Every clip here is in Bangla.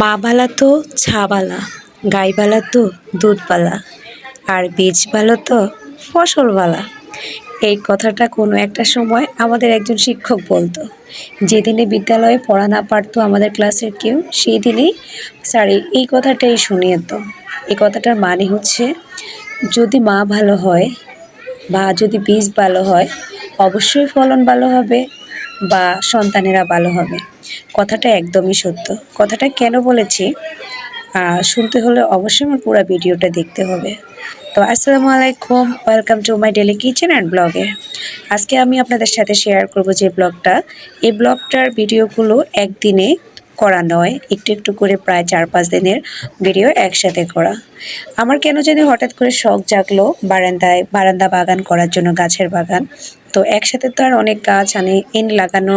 মাবালা তো ছাবালা, গাইবালা তো দুধবালা, আর বীজবালা তো ফসলবালা। এই কথাটা কোনো একটা সময় আমাদের একজন শিক্ষক বলতো। যেদিনে বিদ্যালয়ে পড়া না পারতো আমাদের ক্লাসের কেউ সেই দিনেই স্যার এই কথাটাই শুনিয়ে তো এই কথাটার মানে হচ্ছে, যদি মা ভালো হয় বা যদি বীজ ভালো হয়, অবশ্যই ফলন ভালো হবে বা সন্তানেরা ভালো হবে। কথাটা একদমই সত্য। কথাটা কেন বলেছি? শুনতে হলে অবশ্যই আমার পুরো ভিডিওটা দেখতে হবে। তো আসসালামু আলাইকুম welcome to my daily kitchen and ব্লগে আজকে আমি আপনাদের সাথে শেয়ার করব যে ব্লগটা এই ব্লগটার ভিডিওগুলো একদিনে করা নয়, একটু একটু করে প্রায় চার পাঁচ দিনের ভিডিও একসাথে করা। আমার কেন জানি হঠাৎ করে শখ জাগলো বারান্দায়, বারান্দা বাগান করার জন্য, গাছের বাগান। তো একসাথে তো আর অনেক গাছ আনে, এনে লাগানো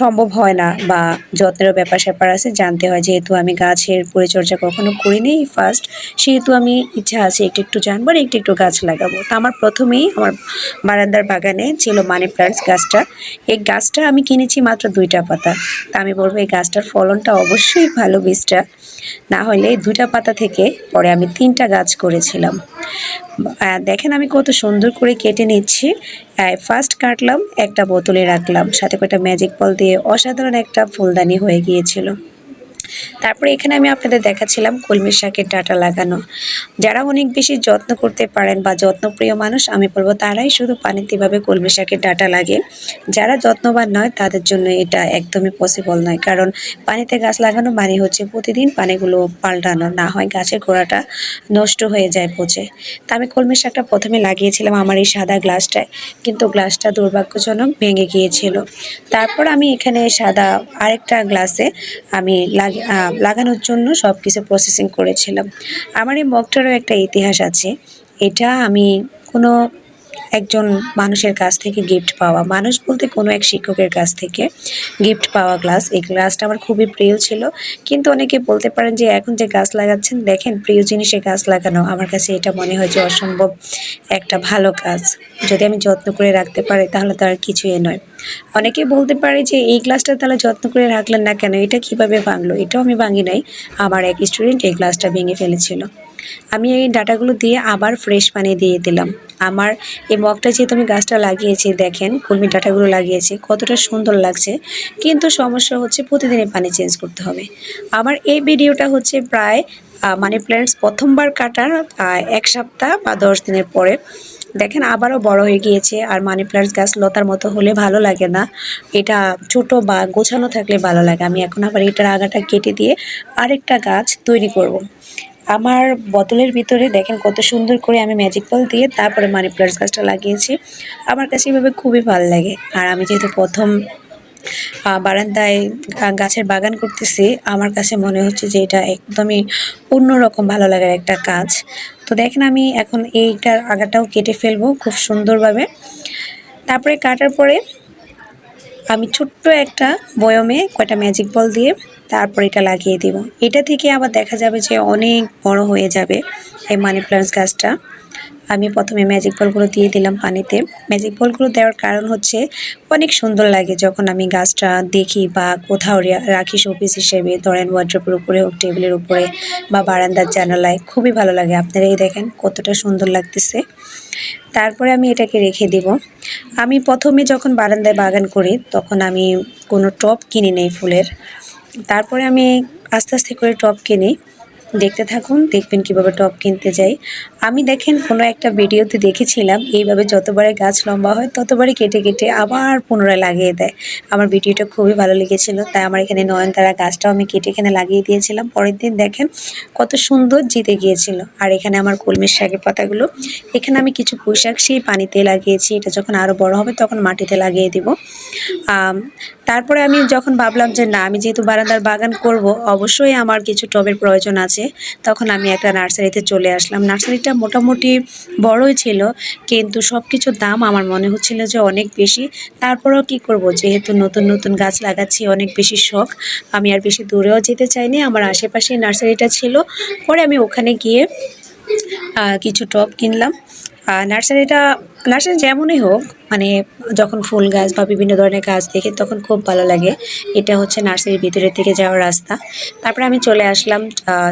সম্ভব হয় না বা যত্নেরও ব্যাপার স্যাপার আছে, জানতে হয় যেহেতু আমি গাছের পরিচর্যা কখনো করিনি ফার্স্ট সেহেতু আমি ইচ্ছা আছে একটু একটু জানব আর একটু একটু গাছ লাগাবো। তো আমার প্রথমেই আমার বারান্দার বাগানে ছিল মানি প্লান্টস গাছটা। এই গাছটা আমি কিনেছি মাত্র দুইটা পাতা। তা আমি বলব এই গাছটার ফলনটা অবশ্যই ভালো বীজটা। না হলে দুইটা পাতা থেকে পরে আমি তিনটা গাছ করেছিলাম। দেখেন আমি কত সুন্দর করে কেটে নিচ্ছি। ফার্স্ট কাটলাম, একটা বোতলে রাখলাম। সাথে কয়েকটা ম্যাজিক বল দিয়ে অসাধারণ একটা ফুলদানি হয়ে গিয়েছিল। তারপরে এখানে আমি আপনাদের দেখাচ্ছিলাম কলমি শাকের ডাটা লাগানো। যারা অনেক বেশি যত্ন করতে পারেন বা যত্নপ্রিয় মানুষ আমি বলব তারাই শুধু পানিতে এভাবে কলমি শাকের ডাটা লাগে। যারা যত্নবান নয় তাদের জন্য এটা একদমই পসিবল নয়। কারণ পানিতে গাছ লাগানো মানে হচ্ছে প্রতিদিন পানিগুলো পাল্টানো না হয় গাছের গোড়াটা নষ্ট হয়ে যায় পচে। তা আমি কলমি শাকটা প্রথমে লাগিয়েছিলাম আমার এই সাদা গ্লাসটায় কিন্তু গ্লাসটা দুর্ভাগ্যজনক ভেঙে গিয়েছিল। তারপর আমি এখানে সাদা আরেকটা গ্লাসে আমি লাগি- আহ, লাগানোর জন্য সব কিছু প্রসেসিং করেছিলাম। আমার এই মগটারও একটা ইতিহাস আছে। এটা আমি কোনো একজন মানুষের কাছ থেকে গিফট পাওয়া। মানুষ বলতে কোনো এক শিক্ষকের কাছ থেকে গিফট পাওয়া গ্লাস এই গ্লাসটা আমার খুবই প্রিয় ছিল। কিন্তু অনেকে বলতে পারেন যে, এখন যে গাছ লাগাচ্ছেন, দেখেন প্রিয় জিনিসে গাছ লাগানো। আমার কাছে এটা মনে হয় যে অসম্ভব একটা ভালো কাজ যদি আমি যত্ন করে রাখতে পারি, তাহলে তো আর কিছুই নয়। অনেকে বলতে পারে যে, এই গ্লাসটা তাহলে যত্ন করে রাখলেন না কেন? এটা কীভাবে ভাঙলো? এটাও আমি ভাঙি নাই। আমার এক স্টুডেন্ট এই গ্লাসটা ভেঙে ফেলেছিল। আমি এই ডাটাগুলো দিয়ে আবার ফ্রেশ পানি দিয়ে দিলাম। আমার এই মগটা যেহেতু আমি গাছটা লাগিয়েছি, দেখেন কলমি ডাটাগুলো লাগিয়েছি, কতটা সুন্দর লাগছে। কিন্তু সমস্যা হচ্ছে প্রতিদিনই পানি চেঞ্জ করতে হবে। আমার এই ভিডিওটা হচ্ছে প্রায় মানি প্ল্যান্টস প্রথমবার কাটার এক সপ্তাহ বা দশ দিনের পরে। দেখেন আবারও বড় হয়ে গিয়েছে, আর মানি প্ল্যান্টস গাছ লতার মতো হলে ভালো লাগে না। এটা ছোট বা গোছানো থাকলে ভালো লাগে। আমি এখন আবার এটার আগাটা কেটে দিয়ে আরেকটা গাছ তৈরি করব। আমার বোতলের ভিতরে দেখেন কত সুন্দর করে আমি ম্যাজিক বল দিয়ে তারপরে মানি প্লান্টস গাছটা লাগিয়েছি। আমার কাছে এভাবে খুবই ভালো লাগে। আর আমি যেহেতু প্রথম বারান্দায় গাছের বাগান করতেছি, আমার কাছে মনে হচ্ছে যে এটা একদমই অন্যরকম ভালো লাগার একটা কাজ। তো দেখেন আমি এখন এইটার আগাটাও কেটে ফেলব খুব সুন্দরভাবে। তারপরে কাটার পরে আমি ছোট্ট একটা বয়মে কয়টা ম্যাজিক বল দিয়ে তারপর এটা লাগিয়ে দিব। এটা থেকে আবার দেখা যাবে যে অনেক বড় হয়ে যাবে এই মানি প্লান্টস গাছটা। আমি প্রথমে ম্যাজিক বলগুলো দিয়ে দিলাম পানিতে। ম্যাজিক বলগুলো দেওয়ার কারণ হচ্ছে অনেক সুন্দর লাগে যখন আমি গাছটা দেখি বা কোথাও রাখি শোপিস হিসেবে, ধরেন ওয়ার্ড্রপের উপরে হোক টেবিলের উপরে বা বারান্দার জানালায়। খুবই ভালো লাগে। আপনারা এই দেখেন কতটা সুন্দর লাগতেছে। তারপরে আমি এটাকে রেখে দিব। আমি প্রথমে যখন বারান্দায় বাগান করি, তখন আমি কোনো টব কিনি নেই ফুলের। তারপরে আমি আস্তে আস্তে করে টপ কিনি। দেখতে থাকুন, দেখবেন কীভাবে টব কিনতে যাই। আমি দেখেন, কোনো একটা ভিডিওতে দেখেছিলাম, এইভাবে যতবারে গাছ লম্বা হয়, ততবারই কেটে কেটে আবার পুনরায় লাগিয়ে দেয়। আমার ভিডিওটা খুবই ভালো লেগেছিল, তাই আমার এখানে নয়নতারা গাছটাও আমি কেটে এখানে লাগিয়ে দিয়েছিলাম। পরের দিন দেখেন, কত সুন্দর জিতে গিয়েছিল। আর এখানে আমার কলমির শাকের পাতাগুলো, এখানে আমি কিছু পোশাক সেই পানিতে লাগিয়েছি, এটা যখন আরও বড় হবে তখন মাটিতে লাগিয়ে দিব। তারপরে আমি যখন ভাবলাম যে না, আমি যেহেতু বারান্দার বাগান করব, অবশ্যই আমার কিছু টবের প্রয়োজন আছে। তখন আমি একটা নার্সারিতে চলে আসলাম। নার্সারিটা মোটামুটি বড়ই ছিল, কিন্তু সব কিছুর দাম আমার মনে হচ্ছিল যে অনেক বেশি। তারপরেও কি করব, যেহেতু নতুন নতুন গাছ লাগাচ্ছি, অনেক বেশি শখ। আমি আর বেশি দূরেও যেতে চাইনি, আমার আশেপাশে নার্সারিটা ছিল। পরে আমি ওখানে গিয়ে কিছু টব কিনলাম। নার্সারিটা নার্সারি যেমনই হোক মানে যখন ফুল গাছ বা বিভিন্ন ধরনের গাছ দেখি তখন খুব ভালো লাগে। এটা হচ্ছে নার্সারির ভিতরের থেকে যাওয়ার রাস্তা। তারপরে আমি চলে আসলাম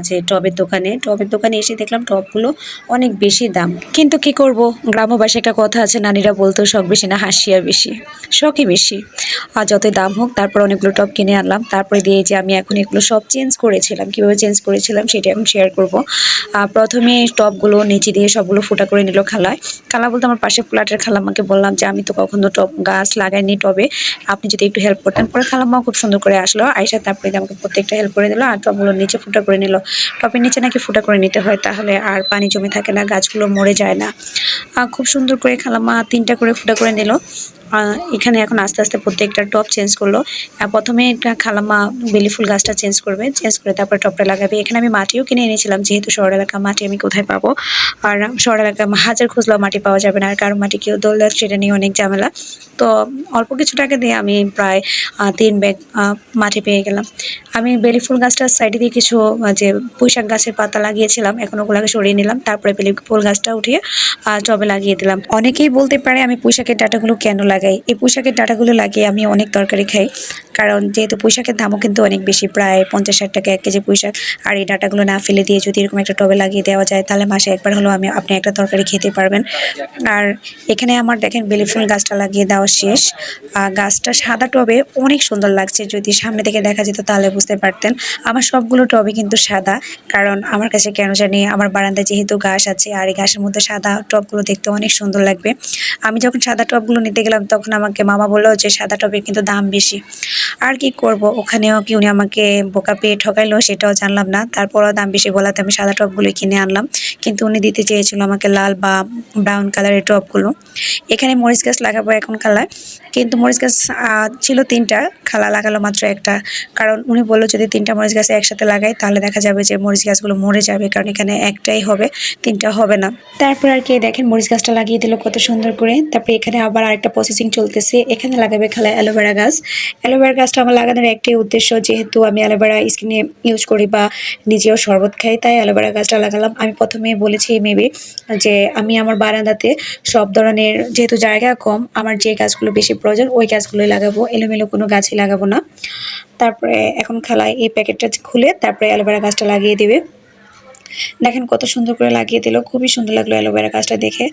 যে টবের দোকানে। টবের দোকানে এসে দেখলাম টবগুলো অনেক বেশি দাম। কিন্তু কি করব? গ্রামবাসী একটা কথা আছে নানীরা বলতো শখ বেশি না হাসিয়া বেশি। শখই বেশি। আর যতই দাম হোক, তারপর অনেকগুলো টব কিনে আনলাম। তারপরে দিয়ে যে আমি এখন এগুলো সব চেঞ্জ করেছিলাম। কীভাবে চেঞ্জ করেছিলাম সেটা এখন শেয়ার করব। প্রথমে টবগুলো নিচে দিয়ে সবগুলো ফুটা করে নিল খালায়। খালা বলতে, আমার পাশে ফ্ল্যাটের খালাম্মাকে বললাম যে, আমি তো কখনো টপ গাছ লাগাইনি টবে। আপনি যদি একটু হেল্প করতেন। পরে খালাম্মাও খুব সুন্দর করে আসলো। আইসা তারপরে আমাকে প্রত্যেকটা হেল্প করে দিল আর টবগুলো নিচে ফুটা করে নিল। টপের নিচে নাকি ফুটা করে নিতে হয়, তাহলে আর পানি জমে থাকে না, গাছগুলো মরে যায় না। খুব সুন্দর করে খালাম্মা তিনটা করে ফুটা করে নিল। এখানে এখন আস্তে আস্তে প্রত্যেকটা টপ চেঞ্জ করল। প্রথমে একটা খালাম্মা বেলি ফুল গাছটা চেঞ্জ করবে চেঞ্জ করে তারপরে টপটা লাগাবে। এখানে আমি মাটিও কিনে এনেছিলাম, যেহেতু শহর এলাকা মাটি আমি কোথায় পাবো? আর শহর এলাকা হাজার খুঁজলেও মাটি পাওয়া যাবে না, আর কারও মাটি কেউ দোলদার সেটা নিয়ে অনেক ঝামেলা। তো অল্প কিছু টাকা দিয়ে আমি প্রায় তিন ব্যাগ মাটি পেয়ে গেলাম। আমি বেলি ফুল গাছটার সাইডে দিয়ে কিছু যে পুঁইশাক গাছের পাতা লাগিয়েছিলাম, এখন ওগুলোকে সরিয়ে নিলাম। তারপরে বেলি ফুল গাছটা উঠিয়ে টবে লাগিয়ে দিলাম। অনেকেই বলতে পারে আমি পুঁইশাকের ডাটাগুলো কেন লাগাই। এই পুঁইশাকের ডাটাগুলো লাগিয়ে আমি অনেক তরকারি খাই। কারণ যেহেতু পুঁইশাকের দামও কিন্তু অনেক বেশি, প্রায় পঞ্চাশ ষাট টাকা এক কেজি পুঁইশাক আর এই ডাটাগুলো না ফেলে দিয়ে যদি এরকম একটা টবে লাগিয়ে দেওয়া যায়, তাহলে মাসে একবার হলেও আমি আপনি একটা তরকারি খেতে পারবেন। আর এখানে আমার দেখেন বেলি ফুল গাছটা লাগিয়ে দেওয়া শেষ। আর গাছটা সাদা টবে অনেক সুন্দর লাগছে। যদি সামনে থেকে দেখা যেত তাহলে বুঝতে পারতেন। আমার সবগুলো টবে কিন্তু সাদা। কারণ আমার কাছে কেন জানি আমার বারান্দায় যেহেতু ঘাস আছে, আর এই ঘাসের মধ্যে সাদা টবগুলো দেখতে অনেক সুন্দর লাগবে। আমি যখন সাদা টবগুলো নিতে গেলাম তখন আমাকে মামা বলল যে সাদা টবের কিন্তু দাম বেশি। আর কি করব? ওখানেও কি উনি আমাকে বোকা পেয়ে ঠকাইলো সেটাও জানলাম না। তারপরও দাম বেশি বলাতে আমি সাদা টবগুলো কিনে আনলাম। কিন্তু উনি দিতে চেয়েছিল আমাকে লাল বা ব্রাউন কালারের টপগুলো এখানে মরিচ গাছ লাগাবো এখন খালায় কিন্তু মরিচ গাছ ছিল তিনটা, খালা লাগালো মাত্র একটা। কারণ উনি বলল, যদি তিনটা মরিচ গাছ একসাথে লাগাই, তাহলে দেখা যাবে যে মরিচ গাছগুলো মরে যাবে, কারণ এখানে একটাই হবে, তিনটা হবে না। তারপর আর কি, দেখেন মরিচ গাছটা লাগিয়ে দিল কত সুন্দর করে। তারপরে এখানে আবার আরেকটা প্রসেসিং চলতেছে। এখানে লাগাবে খালা অ্যালোভেরা গাছ। অ্যালোভেরা গাছটা আমার লাগানোর একটাই উদ্দেশ্য, যেহেতু আমি অ্যালোভেরা স্কিনে ইউজ করি বা নিজেও শরবত খাই, তাই অ্যালোভেরা গাছটা লাগালাম। আমি প্রথমে বলেছি মেবি যে আমি আমার বারান্দাতে সব ধরনের, যেহেতু জায়গা কম, আমার যে গাছগুলো বেশি প্রয়োজন, ওই গাছগুলোই লাগাবো, এলোমেলো কোনো গাছই লাগাবো না। তারপরে এখন খালায় এই প্যাকেটটা খুলে তারপরে অ্যালোভেরা গাছটা লাগিয়ে দিবে। দেখেন কত সুন্দর করে লাগিয়ে দিল, খুবই সুন্দর লাগল অ্যালোভেরা গাছটা দেখে।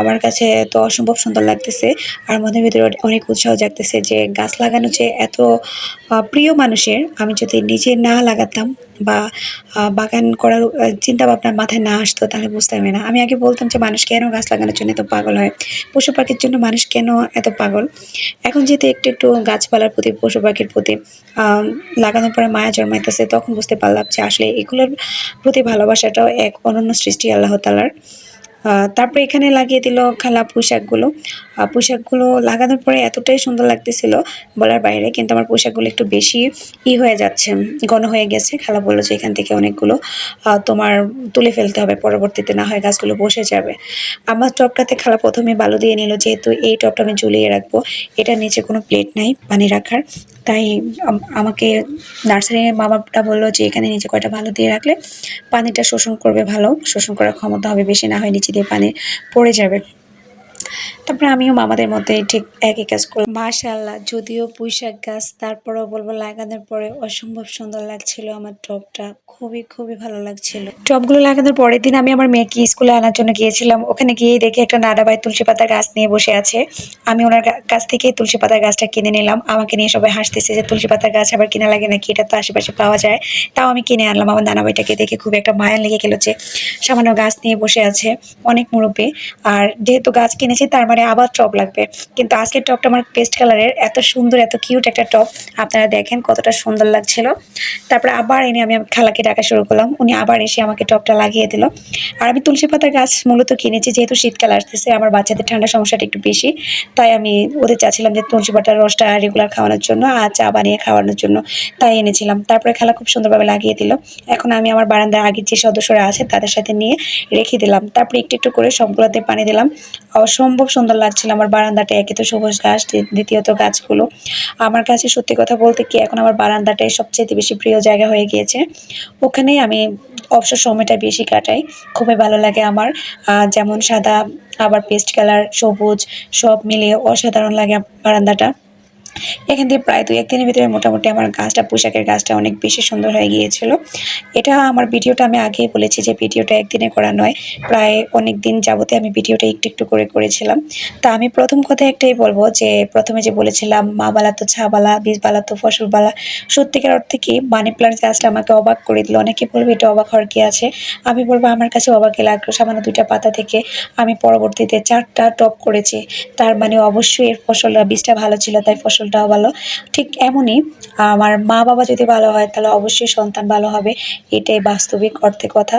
আমার কাছে তো অসম্ভব সুন্দর লাগতেছে, আর মনের ভিতরে অনেক উৎসাহ জাগতেছে যে গাছ লাগানো যে এত প্রিয় মানুষের, আমি যদি নিজে না লাগাতাম বা বাগান করার চিন্তা ভাবনা মাথায় না আসতো, তাহলে বুঝতামই না। আমি আগে বলতাম যে, মানুষ কেন গাছ লাগানোর জন্য এত পাগল হয়? পশু পাখির জন্য মানুষ কেন এত পাগল? এখন যেহেতু একটু একটু গাছপালার প্রতি পশু পাখির প্রতি লাগানোর পরে মায়া জন্মাইতেছে, তখন বুঝতে পারলাম যে, আসলে এগুলোর প্রতি ভালোবাসাটাও এক অনন্য সৃষ্টি আল্লাহ তালার তারপরে এখানে লাগিয়ে দিল খালা পোশাকগুলো। পোশাকগুলো লাগানোর পরে এতটাই সুন্দর লাগতেছিল বলার বাইরে, কিন্তু আমার পোশাকগুলো একটু বেশি ই হয়ে যাচ্ছে, ঘন হয়ে গেছে। খালা বলল যে এখান থেকে অনেকগুলো তোমার তুলে ফেলতে হবে, পরবর্তীতে না হয় গাছগুলো বসে যাবে। আমার টপটাতে খালা প্রথমে বালু দিয়ে নিল, যেহেতু এই টপটা আমি ঝুলিয়ে রাখব, এটার নিচে কোনো প্লেট নাই পানি রাখার। তাই আম- আমাকে নার্সারির মামাটা বলল যে এখানে নিচে কয়টা ভালো দিয়ে রাখলে পানিটা শোষণ করবে ভালো, শোষণ করার ক্ষমতা হবে বেশি, না হয় নিচে দিয়ে পানি পড়ে যাবে। তারপরে আমিও মামাদের মধ্যে ঠিক একই কাজ করলাম মাশাল্লাহ যদিও পুঁইশাক গাছ, তারপরেও বলব লাগানোর পরে অসম্ভব সুন্দর লাগছিল আমার টবটা খুবই খুবই ভালো লাগছিল। টবগুলো লাগানোর পরের দিন আমি আমার মেয়েকে স্কুলে আনার জন্য গিয়েছিলাম। ওখানে গিয়ে দেখি একটা নাডাবাই তুলসী পাতার গাছ নিয়ে বসে আছে। আমি ওনার কাছ থেকে তুলসী পাতার গাছটা কিনে নিলাম। আমাকে নিয়ে সবাই হাসতেছে যে তুলসী পাতার গাছ আবার কিনা লাগে নাকি? এটা তো আশেপাশে পাওয়া যায়। তাও আমি কিনে আনলাম। আমার নানাবাইটাকে দেখে খুব একটা মায়া লেগে গেল যে সামান্য গাছ নিয়ে বসে আছে অনেক মুরব্বী। আর যেহেতু গাছ কিনেছি তার মানে আবার টব লাগবে। কিন্তু আজকের টবটা আমার পেস্ট কালারের এত সুন্দর, এত কিউট একটা টব আপনারা দেখেন কতটা সুন্দর লাগছিল। তারপরে আবার এনে আমি খালাকে ডাকা শুরু করলাম। উনি আবার এসে আমাকে টবটা লাগিয়ে দিল। আর আমি তুলসী পাতার গাছ মূলত কিনেছি, যেহেতু শীতকাল আসতেছে, আমার বাচ্চাদের ঠান্ডা সমস্যাটা একটু বেশি। তাই আমি ওদের চাচ্ছিলাম যে তুলসী পাতার রসটা রেগুলার খাওয়ানোর জন্য আর চা বানিয়ে খাওয়ানোর জন্য। তাই এনেছিলাম। তারপরে খালা খুব সুন্দরভাবে লাগিয়ে দিল। এখন আমি আমার বারান্দার আগের যে সদস্যরা আছে, তাদের সাথে নিয়ে রেখে দিলাম। তারপরে একটু একটু করে সবগুলোতে পানি দিলাম। অবশ্য অসম্ভব সুন্দর লাগছিল আমার বারান্দাটা, একে তো সবুজ গাছ দ্বিতীয়ত গাছগুলো। আমার কাছে সত্যি কথা বলতে কি, এখন আমার বারান্দাটাই সবচেয়ে বেশি প্রিয় জায়গা হয়ে গিয়েছে। ওখানেই আমি অবসর সময়টা বেশি কাটাই, খুবই ভালো লাগে আমার। যেমন সাদা আবার পেস্ট কালার, সবুজ, সব মিলিয়ে অসাধারণ লাগে বারান্দাটা। এখান থেকে প্রায় দুই একদিনের ভিতরে মোটামুটি আমার গাছটা, পোশাকের গাছটা অনেক বেশি সুন্দর হয়ে গিয়েছিল। এটা আমার ভিডিওটা আমি আগেই বলেছি যে ভিডিওটা একদিনে করা নয়, প্রায় অনেক দিন যাবতে আমি ভিডিওটা একটু একটু করে করেছিলাম। তা আমি প্রথম কথা একটাই বলব যে প্রথমে যে বলেছিলাম, মা বালা বীজ বালা তো ফসল বালা, সত্যিকার অর্থে কি মানি প্লান্ট গাছটা আমাকে অবাক করে দিল। অনেকে বলবে এটা অবাক হওয়ার কি আছে? আমি বলব আমার কাছে অবাকই লাগল। সামান্য দুইটা পাতা থেকে আমি পরবর্তীতে চারটা টপ করেছি। তার মানে অবশ্যই এর ফসল, বীজটা ভালো ছিল, তাই ফসলটাও ভালো। ঠিক এমনই আমার মা বাবা যদি ভালো হয়, তাহলে অবশ্যই সন্তান ভালো হবে, এটাই বাস্তবিক অর্থে কথা।